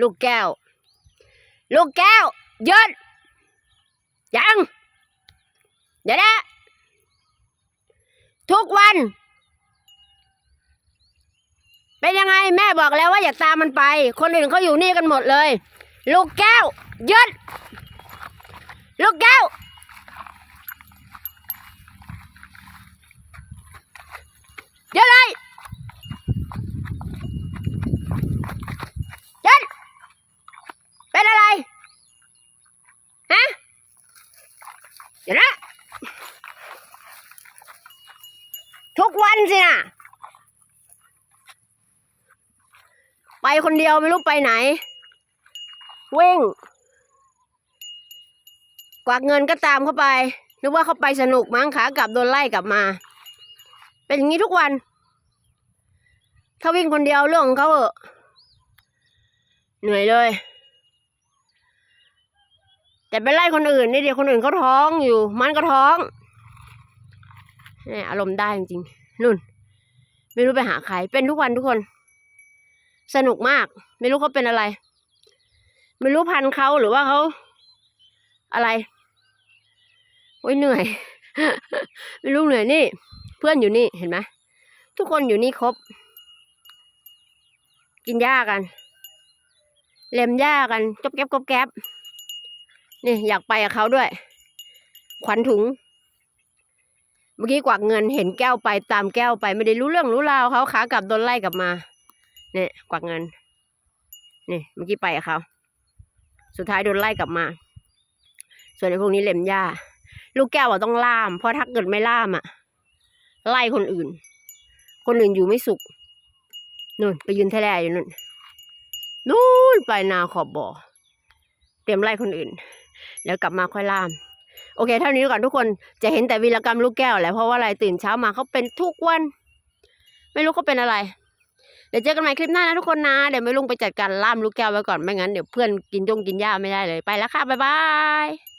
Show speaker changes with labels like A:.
A: ลูกแก้ว ลูกแก้วยืนยังเดี๋ยวนะทุกวัน เป็นยังไงแม่บอกแล้วว่าอยากตามมันไป คนอื่นเขาอยู่นี่กันหมดเลย ลูกแก้วยืนลูกแก้ว หยืดเลยหยืดเป็นอะไร ฮะ เดี๋ยวนะทุกวันสินะไปคนเดียวไม่รู้ไปไหน วิ่ง กวักเงินก็ตามเข้าไป นึกว่าเขาไปสนุกมั้งขากลับโดนไล่กลับมา เป็นอย่างนี้ทุกวัน ถ้าวิ่งคนเดียวเรื่องของเขาเออะเหนื่อยเลย แต่ไปไล่คนอื่นนี่เดี๋ยวคนอื่นเขาท้องอยู่ มันก็ท้องนี่อารมณ์ได้จริงๆนุ่น ไม่รู้ไปหาใครเป็นทุกวันทุกคน สนุกมาก ไม่รู้เขาเป็นอะไร ไม่รู้พันเขาหรือว่าเขาอะไรโอ้ยเหนื่อย ไม่รู้เหนื่อยนี่ เพื่อนอยู่นี่เห็นไหมทุกคนอยู่นี่ครบ กินหญ้ากัน เล็มหญ้ากันกบแก๊บกบแก๊บ นี่อยากไปกับเขาด้วย ขวัญถุง เมื่อกี้กวักเงินเห็นแก้วไปตามแก้วไปไม่ได้รู้เรื่องรู้ราวเขาขากลับโดนไล่กลับมาเนี่ยกวักเงินนี่เมื่อกี้ไปกับเขาสุดท้ายโดนไล่กลับมา ส่วนไอ้พวกนี้เล็มหญ้าลูกแก้วอะต้องล่าม เพราะถ้าเกิดไม่ล่ามอะไล่คนอื่น คนอื่นอยู่ไม่สุขนู่นไปยืนแท้ๆอยู่นู่นนู่นไปนาขอบบ่อเตรียมไล่คนอื่น แล้วกลับมาค่อยล่าม โอเค เท่านี้ก่อนทุกคนจะเห็นแต่วีรกรรมลูกแก้วแหละเพราะว่าอะไรตื่นเช้ามาเขาเป็นทุกวัน ไม่รู้เขาเป็นอะไร เดี๋ยวเจอกันใหม่คลิปหน้านะทุกคนนะ เดี๋ยวไม่ลุงไปจัดการล่ามลูกแก้วไว้ก่อนไม่งั้นเดี๋ยวเพื่อนกินจงกินหญ้าไม่ได้เลยไปแล้วค่ะบ๊ายบาย